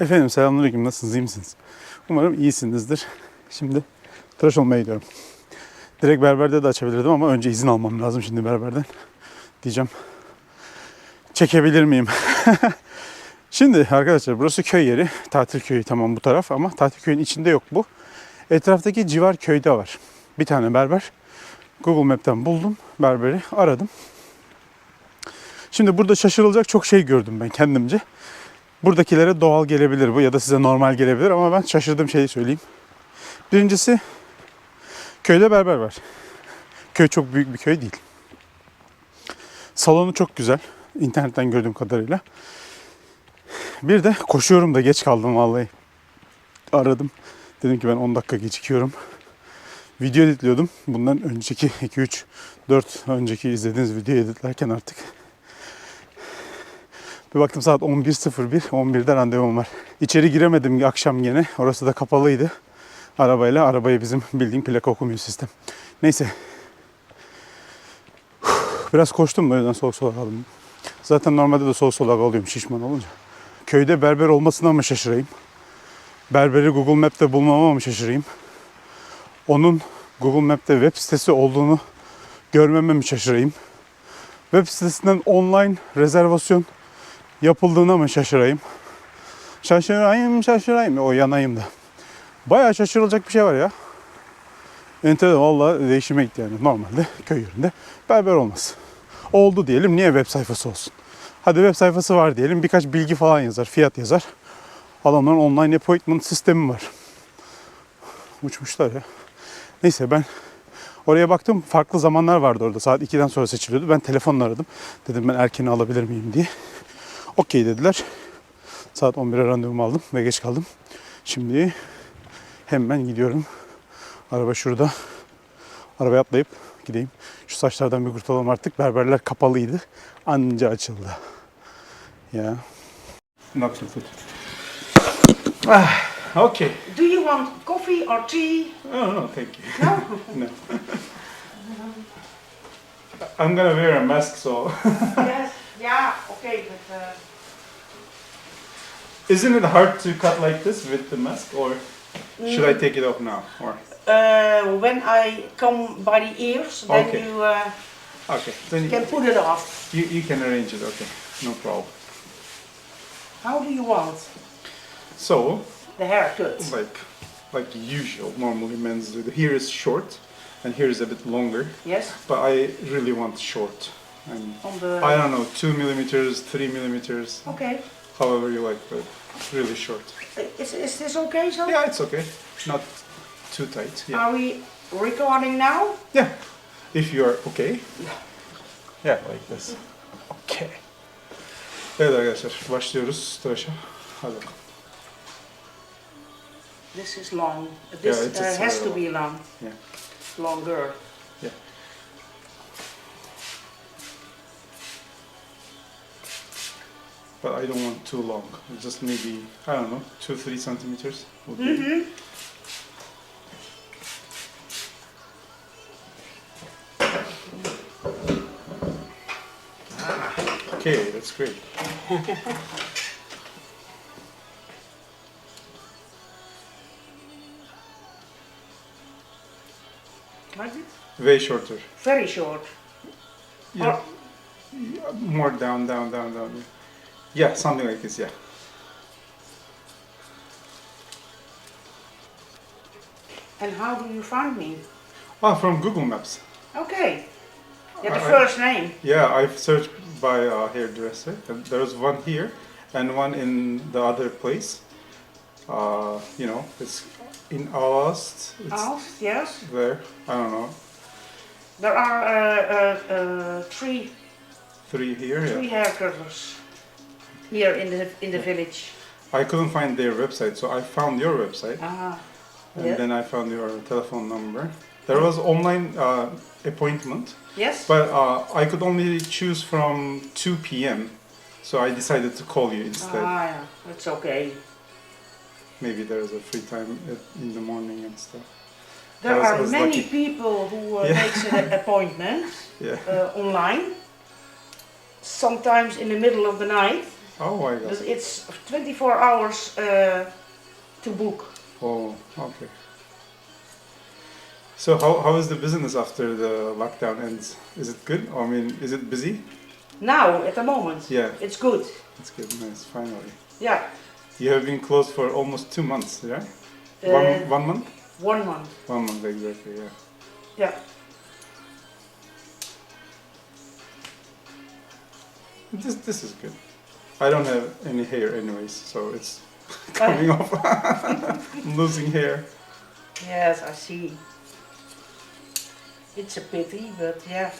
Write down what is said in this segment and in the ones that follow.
Efendim selamünaleyküm. Nasılsınız? iyi misiniz? Umarım iyisinizdir. Şimdi tıraş olmaya gidiyorum. Direkt berberde de açabilirdim ama önce izin almam lazım şimdi berberden. Diyeceğim. Çekebilir miyim? şimdi arkadaşlar burası köy yeri. Tatil köyü tamam bu taraf ama tatil köyün içinde yok bu. Etraftaki civar köyde var. Bir tane berber. Google Map'ten buldum berberi. Aradım. Şimdi burada şaşırılacak çok şey gördüm ben kendimce. Buradakilere doğal gelebilir bu ya da size normal gelebilir ama ben şaşırdığım şeyi söyleyeyim. Birincisi köyde berber var. Köy çok büyük bir köy değil. Salonu çok güzel. internetten gördüğüm kadarıyla. Bir de koşuyorum da geç kaldım vallahi. Aradım. Dedim ki ben 10 dakika gecikiyorum. Video editliyordum. Bundan önceki 2 3 4 önceki izlediğiniz videoyu editlerken artık bir baktım saat 11.01. 11'de randevum var. İçeri giremedim akşam gene. Orası da kapalıydı. Arabayla. Arabayı bizim bildiğim plaka okumuyor sistem. Neyse. Biraz koştum da o yüzden soğuk solak aldım. Zaten normalde de soğuk solak alıyorum şişman olunca. Köyde berber olmasına mı şaşırayım? Berberi Google Map'te bulmama mı şaşırayım? Onun Google Map'te web sitesi olduğunu görmeme mi şaşırayım? Web sitesinden online rezervasyon yapıldığına mı şaşırayım? Şaşırayım şaşırayım. O yanayım da. Bayağı şaşırılacak bir şey var ya. Enteresan valla değişime gitti yani. Normalde köy yerinde berber olmaz. Oldu diyelim niye web sayfası olsun? Hadi web sayfası var diyelim birkaç bilgi falan yazar, fiyat yazar. Adamların online appointment sistemi var. Uçmuşlar ya. Neyse ben oraya baktım farklı zamanlar vardı orada. Saat 2'den sonra seçiliyordu. Ben telefonla aradım. Dedim ben erkeni alabilir miyim diye. Okey dediler. Saat 11'e randevumu aldım ve geç kaldım. Şimdi hemen gidiyorum. Araba şurada. Arabaya atlayıp gideyim. Şu saçlardan bir kurtulalım artık. Berberler kapalıydı. Anca açıldı. Ya. Ne yapacağım? Ah, okay. Do you want coffee or tea? Oh, no, thank you. No? No. I'm gonna wear a mask, so yes. Yeah, okay, but isn't it hard to cut like this with the mask, or should I take it off now? Or uh, when I come by the ears, then Okay. you uh, okay, then you, can put it off. you, you can arrange it. Okay, no problem. How do you want So, the haircut? like, like usual, normally men's do. Here is short, and here is a bit longer. Yes, But I really want short. And on the. I don't know, two millimeters, three millimeters, Okay, however you like, but really short. is, is this okay so? Yeah, it's okay. Not too tight. Yeah. Are we recording now? Yeah. If you are okay. Yeah, like this. Okay. Evet arkadaşlar başlıyoruz tıraşa. Hadi bakalım. This is long. This Yeah, it's- uh, has to be long. Yeah. Longer. But I don't want too long. Just maybe, I don't know, two, three centimeters. would be- Mm-hmm. Okay, that's great. Like it? Way shorter. Very short. Yeah. Or- More down, down, down, down. Yeah, something like this, yeah. And how do you find me? Ah, from Google Maps. Okay. Yeah, the I- first name. Yeah, I've searched by uh, hairdresser. And there's one here and one in the other place. Uh, you know, it's in Alost. It's yes. there. I don't know. There are uh, uh, uh, three Three here. three Yeah. haircutters here in the in the village. I couldn't find their website, so I found your website, Ah, and then I found your telephone number. There was online uh, appointment, yes. but uh, I could only choose from 2 p.m. So I decided to call you instead. Ah, yeah, that's okay. Maybe there's a free time at- in the morning and stuff. There I was- I are was many lucky. people who uh, Yeah. makes an appointment Yeah. uh, online. Sometimes in the middle of the night. Oh my god. it's 24 hours uh, to book. Oh, okay. So how, how is the business after the lockdown ends? Is it good? I mean, is it busy? Now, at the moment, Yeah, it's good. it's good. Nice, finally. Yeah, You have been closed for almost two months, yeah? uh, one, one month? one month. One month, exactly, yeah. Yeah. This, this is good. I don't have any hair anyways, so it's coming off. I'm losing hair. Yes, I see. It's a pity, but yeah.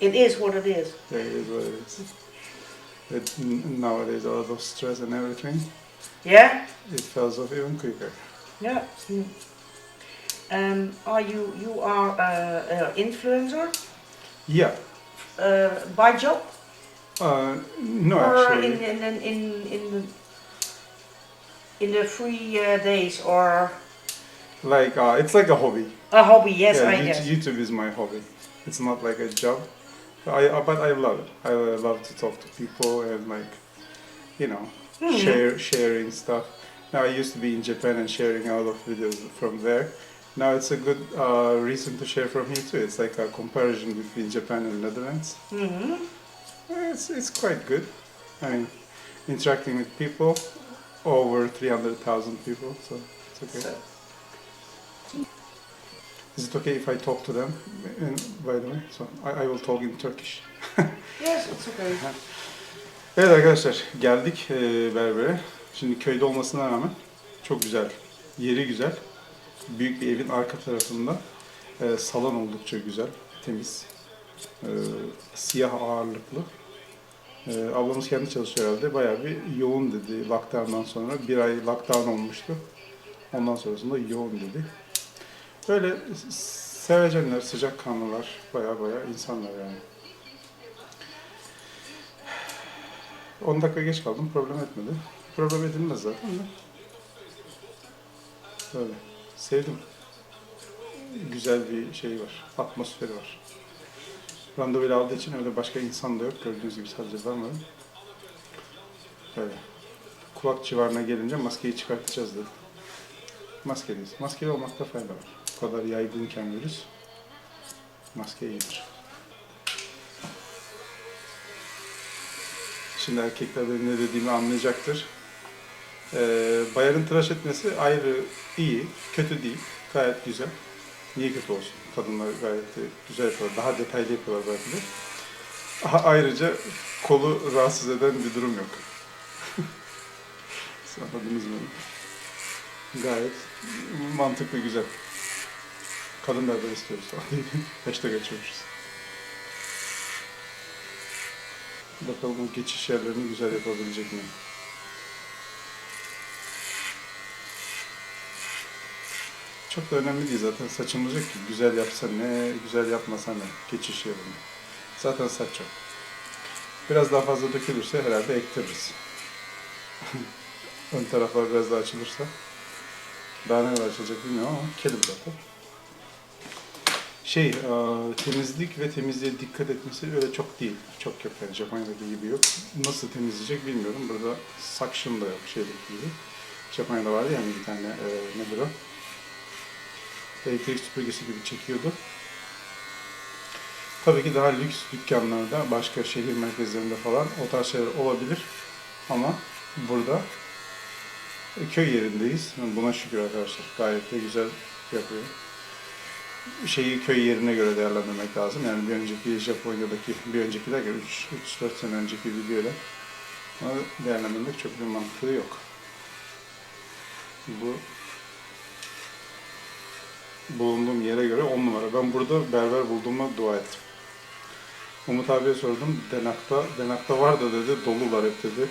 It is what it is. Yeah, it is what it is. It, n- nowadays, a lot of stress and everything, Yeah? it falls off even quicker. Yeah. Mm. Um, are you, you are an influencer Yeah. uh, by job? Uh, no, or actually. in, in, in, in, in, the, in the free uh, days or Like, uh, it's like a hobby. a hobby? Yes, yeah, I YouTube, guess. YouTube is my hobby. It's not like a job. I, uh, but I love it. I love to talk to people and like, you know, Mhm. share sharing stuff. Now I used to be in Japan and sharing a lot of videos from there. Now it's a good uh, reason to share from here too. It's like a comparison between Japan and Netherlands. hmm It's it's quite good. I mean, interacting with people, over three hundred thousand people, so it's okay. So, Is it okay if I talk to them? In, by the way, so I, I will talk in Turkish. yes, it's okay. Evet arkadaşlar geldik e, berbere. Şimdi köyde olmasına rağmen çok güzel. Yeri güzel. Büyük bir evin arka tarafında. E, salon oldukça güzel. Temiz. E, siyah ağırlıklı. E, ablamız kendi çalışıyor herhalde. Bayağı bir yoğun dedi lockdown'dan sonra. Bir ay lockdown olmuştu. Ondan sonrasında yoğun dedi. Böyle sevecenler, sıcakkanlılar, bayağı bayağı insanlar yani. 10 dakika geç kaldım, problem etmedi. Problem edilmez zaten de. Böyle. Sevdim. Güzel bir şey var, atmosferi var. Randevuyla aldığı için öyle başka insan da yok. Gördüğünüz gibi sadece ben varım. Böyle. Kulak civarına gelince maskeyi çıkartacağız dedi. Maskeliyiz. Maskeli olmakta fayda var. Bu kadar yaygınken virüs, maske iyidir. Şimdi erkekler benim ne dediğimi anlayacaktır. Ee, bayarın tıraş etmesi ayrı iyi, kötü değil. Gayet güzel. Niye kötü olsun? Kadınlar gayet güzel yapıyorlar. Daha detaylı yapıyorlar belki de. Ayrıca kolu rahatsız eden bir durum yok. Anladınız mı? Gayet mantıklı, güzel. Kadın berber istiyoruz falan. Hashtag açıyormuşuz. Bakalım o geçiş yerlerini güzel yapabilecek mi? Çok da önemli değil zaten saçımız yok ki. Güzel yapsa ne, güzel yapmasa ne. Geçiş yerini. Zaten saç yok. Biraz daha fazla dökülürse herhalde ektiririz. Ön taraflar biraz daha açılırsa. Daha ne kadar açılacak bilmiyorum ama kelim zaten. Şey, e, temizlik ve temizliğe dikkat etmesi öyle çok değil. Çok yok yani Japonya'daki gibi yok. Nasıl temizleyecek bilmiyorum. Burada suction da yok şeydeki gibi. Japonya'da vardı yani bir tane e, nedir o? Elektrik süpürgesi gibi çekiyordu. Tabii ki daha lüks dükkanlarda, başka şehir merkezlerinde falan o tarz şeyler olabilir. Ama burada e, köy yerindeyiz. Buna şükür arkadaşlar. Gayet de güzel yapıyor şeyi köy yerine göre değerlendirmek lazım. Yani bir önceki Japonya'daki, bir önceki derken 3-4 sene önceki videoyla değerlendirmek çok bir mantığı yok. Bu bulunduğum yere göre 10 numara. Ben burada berber bulduğuma dua ettim. Umut abiye sordum. Denak'ta, Denak'ta var da dedi, dolular hep dedi.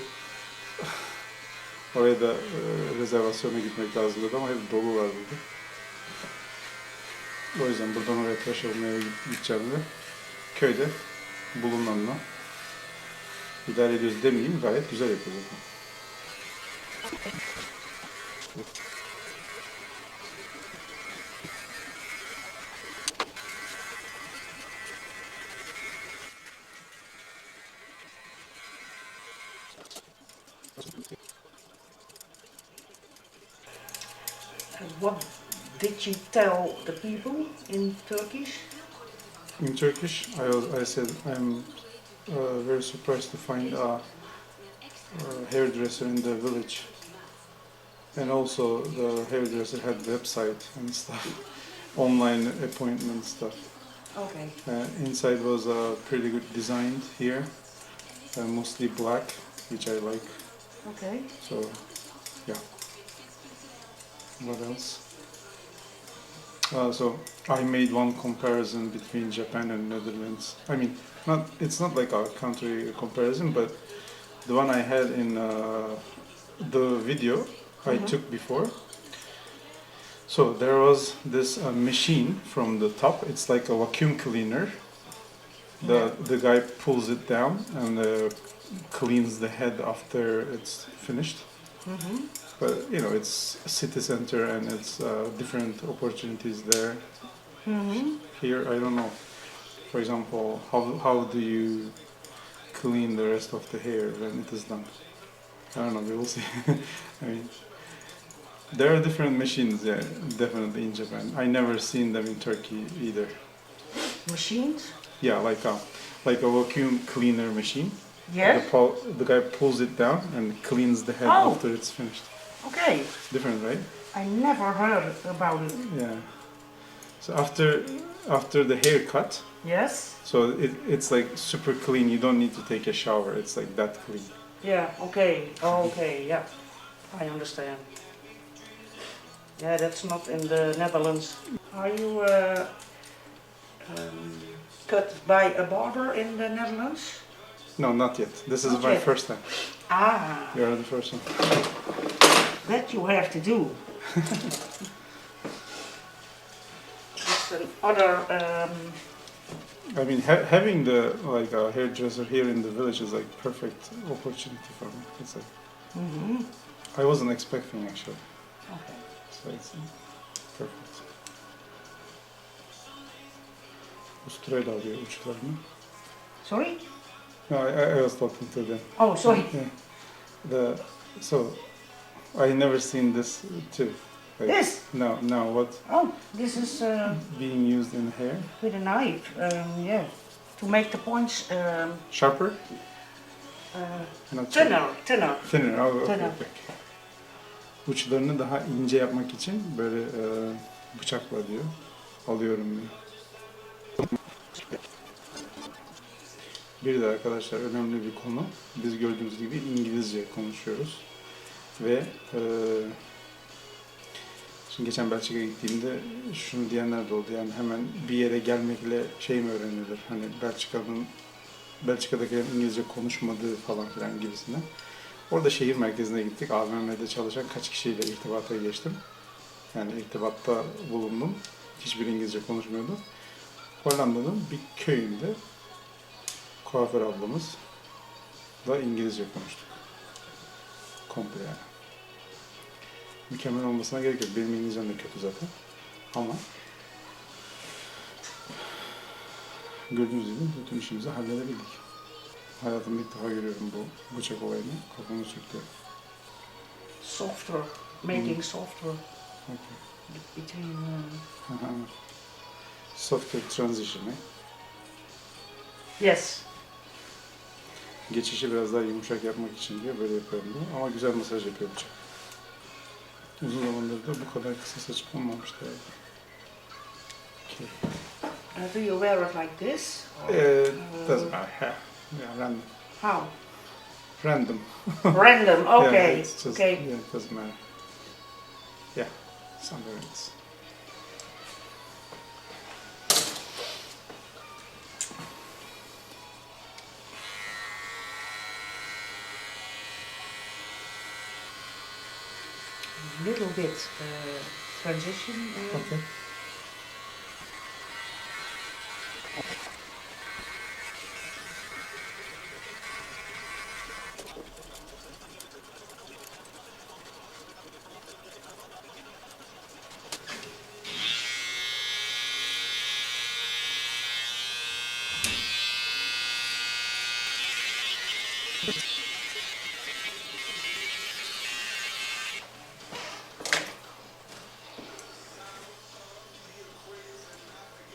Oraya da e, rezervasyona gitmek lazım dedi ama hep dolular dedi. O yüzden buradan oraya tıraş olmaya gideceğim de köyde bulunanla idare ediyoruz demeyeyim gayet güzel yapıyor zaten. what did you tell the people in Turkish? In Turkish, I, was, I said I'm uh, very surprised to find a, a hairdresser in the village. And also the hairdresser had website and stuff, online appointment stuff. Okay. Uh, inside was uh, pretty good designed here, uh, mostly black, which I like. Okay. So, yeah. What else? Uh, so I made one comparison between Japan and Netherlands. I mean, not it's not like a country comparison, but the one I had in uh, the video I Mhm. took before. So there was this uh, machine from the top. It's like a vacuum cleaner. The Yeah. the guy pulls it down and uh, cleans the head after it's finished. Mm-hmm. But you know, it's a city center and it's uh, different opportunities there. Mm-hmm. Here, I don't know. For example, how how do you clean the rest of the hair when it is done? I don't know. We will see. I mean, there are different machines. Yeah, definitely in Japan. I never seen them in Turkey either. Machines? Yeah, like a like a vacuum cleaner machine. Yes. The, the guy pulls it down and cleans the head Oh. after it's finished. Okay. Different, right? I never heard about it. Yeah. So after after the haircut, Yes. so it, it's like super clean. You don't need to take a shower. It's like that clean. Yeah. Okay. Okay. Yeah. I understand. Yeah, that's not in the Netherlands. Are you uh, um, cut by a barber in the Netherlands? No, not yet. This is Not my yet. first time. Ah, You're the first one. That you have to do. it's another. Um, I mean, ha- having the like a hairdresser here in the village is like perfect opportunity for me. It's like mhm. I wasn't expecting actually. Okay. So it's perfect. Usturayla alıyor uçlarını. Sorry. No, I, I I was talking to them. Oh, sorry. Yeah. The so I never seen this too. Like, This. No, no. What Oh, this is uh, being used in hair? with a knife. Um, yeah, to make the points um, Sharper? uh, Not sharp. thinner, thinner. Thinner. Oh, okay, Thinner. okay. Uçlarını daha ince yapmak için böyle e, bıçakla diyor. Alıyorum diyor. Bir de arkadaşlar önemli bir konu. Biz gördüğünüz gibi İngilizce konuşuyoruz. Ve e, şimdi geçen Belçika'ya gittiğimde şunu diyenler de oldu. Yani hemen bir yere gelmekle şey mi öğrenilir? Hani Belçika'nın Belçika'dakilerin İngilizce konuşmadığı falan filan gibisinden. Orada şehir merkezine gittik. AVM'de çalışan kaç kişiyle irtibata geçtim. Yani irtibatta bulundum. Hiçbir İngilizce konuşmuyordu. Hollanda'nın bir köyünde kuaför ablamız da İngilizce konuştuk. Komple yani. Mükemmel olmasına gerek yok. Benim İngilizcem de kötü zaten. Ama gördüğünüz gibi bütün işimizi halledebildik. Hayatımda ilk defa görüyorum bu bıçak olayını. Kafamı söktü. Software, making software Okay. between. Aha. Software transition. eh? yes. Geçişi biraz daha yumuşak yapmak için diye böyle yapıyorum diye. Ama güzel masaj yapıyor bıçak. Uzun zamandır da bu kadar kısa saçım olmamıştı. herhalde. Okay. Uh, do you wear it like this? or, Uh, doesn't matter. Yeah, random. How? Random. Random. Yeah, Okay. it's just, okay. Yeah, it doesn't matter. Yeah, somewhere else. Little bit uh, transition. Uh, Okay.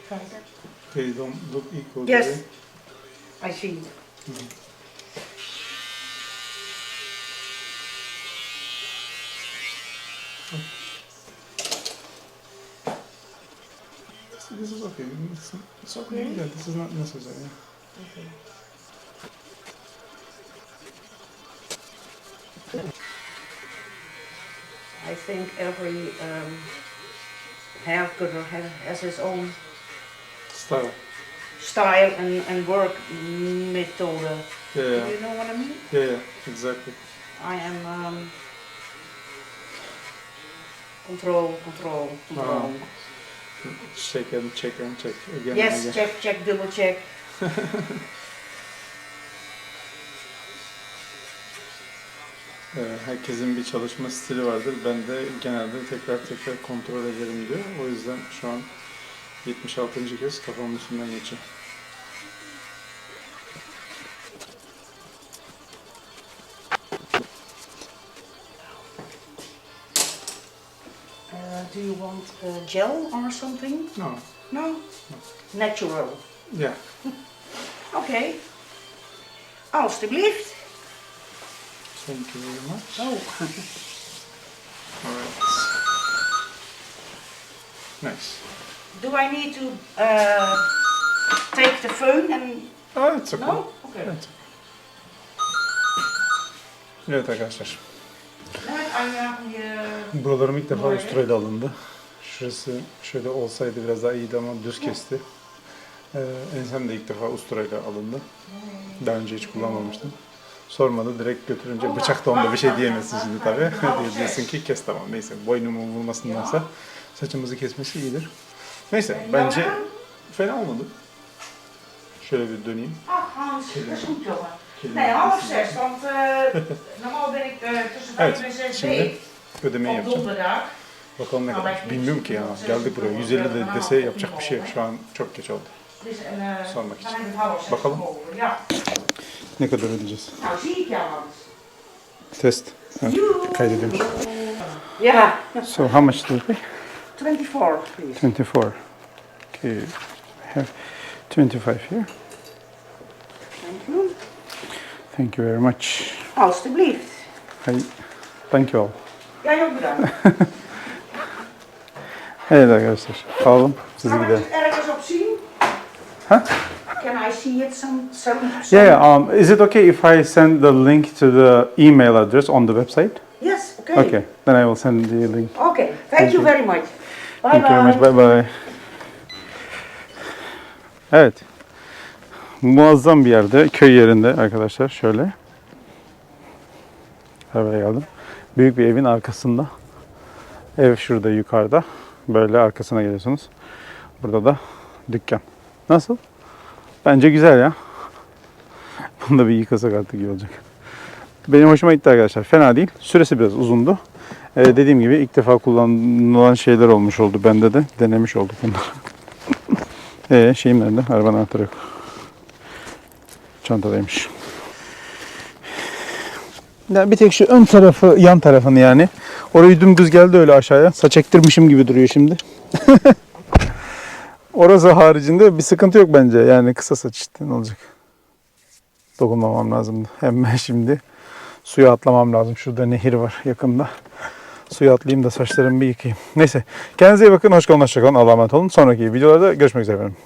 Try. They don't look equal. Yes. they? I see. This is okay. It's, it's okay. Okay. Yeah, this is not necessary. Okay. I think every um, hair cutter has, has his own Style. style and, and work method. Yeah, Do you know what I mean? yeah, yeah, exactly. I am um, control, control, control. Check and check and check again yes, again. check, check, double check. Ee, herkesin bir çalışma stili vardır. Ben de genelde tekrar tekrar kontrol ederim diyor. O yüzden şu an 76. kez kafamın üstünden geçiyor. Uh, do you want uh, gel or something? No. No? Natural. Yeah. Oké. Alsjeblieft. Thank you very much. Oh. Alright. Nice. Do I need to uh, take the phone and... Ah, it's okay. No? Okay. Evet. Evet arkadaşlar. Evet, Anja, je... Buralarım ilk defa Böyle. usturayla alındı. Şurası şöyle olsaydı biraz daha iyiydi ama düz kesti. Ee, ensem de ilk defa usturayla alındı. Daha önce hiç kullanmamıştım. Sormadı direkt götürünce bıçak da onda bir şey diyemezsin şimdi tabii. Diye diyorsun ki kes tamam neyse boynumu vurmasındansa saçımızı kesmesi iyidir. Neyse bence fena olmadı. Şöyle bir döneyim. Tussen Evet, şimdi. Ödemeyi yapacağım. Bakalım ne kadar. Bilmiyorum ki ya. Geldik buraya. 150 de dese yapacak bir şey yok. Şu an çok geç oldu. Uh, Sormak için. zes Bakalım. Ne kadar ödeyeceğiz? Hans. Test. Joe. kaydediyorum. Ja, So how much do we pay? 24 please. 24. Okay. I have 25 here. Thank you. Thank you very much. Alsjeblieft. I thank you all. Jij ook bedankt. Evet arkadaşlar. Alalım. Sizi Kan ik gidelim. het ergens op zien? Huh? Can I see it some, some, some Yeah, yeah. Um, is it okay if I send the link to the email address on the website? Yes, okay. Okay. Then I will send the link. Okay, thank, Thank you you. very much. Bye Thank you very bye. much. Bye bye. Evet. Muazzam bir yerde, köy yerinde arkadaşlar. Şöyle. Arabaya geldim. Büyük bir evin arkasında. Ev şurada yukarıda. Böyle arkasına geliyorsunuz. Burada da dükkan. Nasıl? Bence güzel ya. Bunu da bir yıkasak artık iyi olacak. Benim hoşuma gitti arkadaşlar. Fena değil. Süresi biraz uzundu. Ee, dediğim gibi ilk defa kullanılan şeyler olmuş oldu. Bende de denemiş olduk bunları. Ee, şeyim nerede? Arabanın anahtarı yok. Çantadaymış. Ya bir tek şu ön tarafı, yan tarafını yani. Orayı dümdüz geldi öyle aşağıya. Saç ektirmişim gibi duruyor şimdi. Orası haricinde bir sıkıntı yok bence. Yani kısa saç işte ne olacak. Dokunmamam lazımdı. Hemen şimdi suya atlamam lazım. Şurada nehir var yakında. Suya atlayayım da saçlarımı bir yıkayayım. Neyse. Kendinize iyi bakın. Hoş kalın. Hoşça kalın. Allah'a emanet olun. Sonraki videolarda görüşmek üzere efendim.